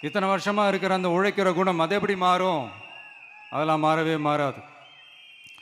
இத்தனை வருஷமாக இருக்கிற அந்த உழைக்கிற குணம் அது எப்படி மாறும்? அதெல்லாம் மாறவே மாறாது.